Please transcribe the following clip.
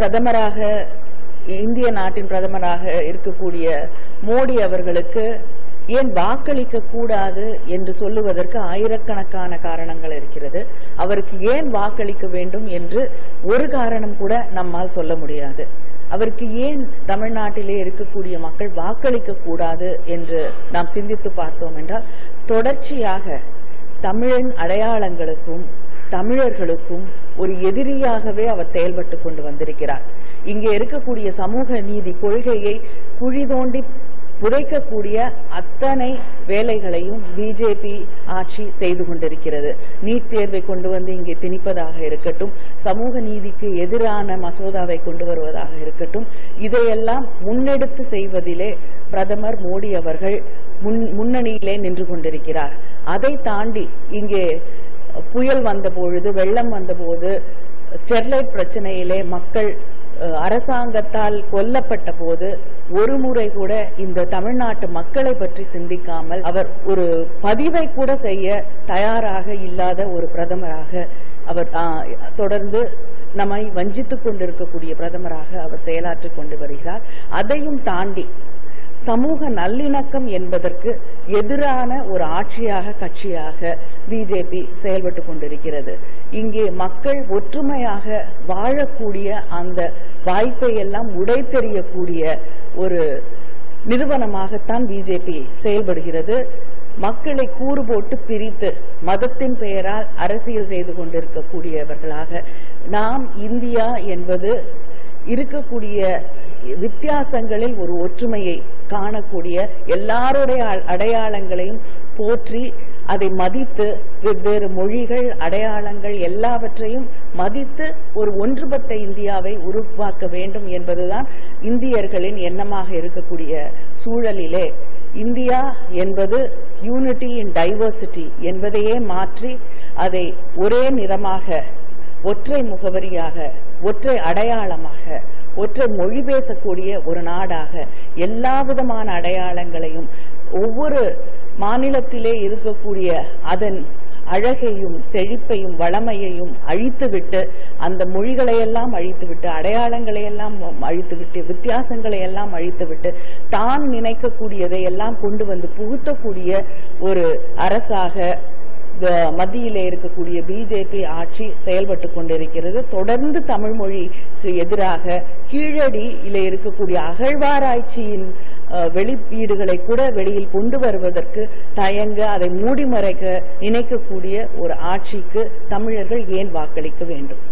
பிரதமராக இந்திய நாட்டின் பிரதமராக இருக்கக்கூடிய மோடி அவர்களுக்கு ஏன் வாக்களிக்க கூடாது என்று சொல்லுவதற்கு ஆயிரக்கணக்கான காரணங்கள் இருக்கிறது. அவருக்கு ஏன் வாக்களிக்க வேண்டும் என்று ஒரு காரணம் கூட நம்மால் சொல்ல முடியாது. அவருக்கு ஏன் தமிழ்நாட்டிலே இருக்கக்கூடிய மக்கள் வாக்களிக்க கூடாது என்று நாம் சிந்தித்து பார்த்தோம் என்றால் தொடர்ச்சியாக தமிழின் அடையாளங்களுக்கும் தமிழர்களுக்கும் ஒரு எதிரியாகவே அவர் செயல்பட்டு கொண்டு வந்திருக்கிறார். இங்கே இருக்கக்கூடிய சமூக நீதி கொள்கையை குழி தோண்டி புதைக்கக்கூடிய அத்தனை வேலைகளையும் பிஜேபி ஆட்சி செய்து கொண்டிருக்கிறது. நீட் தேர்வை கொண்டு வந்து இங்கே திணிப்பதாக இருக்கட்டும் சமூக நீதிக்கு எதிரான மசோதாவை கொண்டு வருவதாக இருக்கட்டும் இதையெல்லாம் முன்னெடுத்து செய்வதிலே பிரதமர் மோடி அவர்கள் முன் முன்னணியிலே நின்று கொண்டிருக்கிறார். அதை தாண்டி இங்கே புயல் வந்த பொழுது வெள்ளம் வந்தபோது ஸ்டெர்லைட் பிரச்சனையிலே மக்கள் அரசாங்கத்தால் கொல்லப்பட்ட போது ஒரு முறை கூட இந்த தமிழ்நாட்டு மக்களை பற்றி சிந்திக்காமல் அவர் ஒரு பதிவை கூட செய்ய தயாராக இல்லாத ஒரு பிரதமராக அவர் தொடர்ந்து நம்மை வஞ்சித்துக் கொண்டிருக்கக்கூடிய பிரதமராக அவர் செயலாற்றிக் கொண்டு வருகிறார். அதையும் தாண்டி சமூக நல்லிணக்கம் என்பதற்கு எதிரான ஒரு ஆட்சியாக கட்சியாக பிஜேபி செயல்பட்டு கொண்டிருக்கிறது. இங்கே மக்கள் ஒற்றுமையாக வாழக்கூடிய அந்த வாய்ப்பை எல்லாம் உடைத்தெறியக்கூடிய ஒரு நிறுவனமாகத்தான் பிஜேபி செயல்படுகிறது. மக்களை கூறு போட்டு பிரித்து மதத்தின் பெயரால் அரசியல் செய்து கொண்டிருக்கக்கூடியவர்களாக நாம் இந்தியா என்பது இருக்கக்கூடிய வித்தியாசங்களில் ஒரு ஒற்றுமையை காணக்கூடிய எல்லாருடைய அ- அடையாளங்களையும் போற்றி அதை மதித்து வெவ்வேறு மொழிகள் அடையாளங்கள் எல்லாவற்றையும் மதித்து ஒரு ஒன்றுபட்ட இந்தியாவை உருவாக்க வேண்டும் என்பதுதான் இந்தியர்களின் எண்ணமாக இருக்கக்கூடிய சூழலிலே. இந்தியா என்பது யூனிட்டி இன் டைவர்சிட்டி என்பதையே மாற்றி அதை ஒரே நிறமாக ஒற்றை முகவரியாக ஒற்றை அடையாளமாக ஒற்றை மொழி பேசக்கூடிய ஒரு நாடாக எல்லா விதமான அடையாளங்களையும் ஒவ்வொரு மாநிலத்திலே இருக்கக்கூடிய அதன் அழகையும் செழிப்பையும் வளமையையும் அழித்துவிட்டு அந்த மொழிகளையெல்லாம் அழித்துவிட்டு அடையாளங்களையெல்லாம் அழித்துவிட்டு வித்தியாசங்களை எல்லாம் அழித்துவிட்டு தான் நினைக்கக்கூடியதை எல்லாம் கொண்டு வந்து புகுத்தக்கூடிய ஒரு அரசாக மத்தியிலே இருக்கக்கூடிய பிஜேபி ஆட்சி செயல்பட்டு கொண்டிருக்கிறது. தொடர்ந்து தமிழ் மொழிக்கு எதிராக கீழடியில இருக்கக்கூடிய அகழ்வாராய்ச்சியின் வெளியீடுகளை கூட வெளியில் கொண்டு வருவதற்கு தயங்க அதை மூடி மறைக்க நினைக்கக்கூடிய ஒரு ஆட்சிக்கு தமிழர்கள் ஏன் வாக்களிக்க வேண்டும்?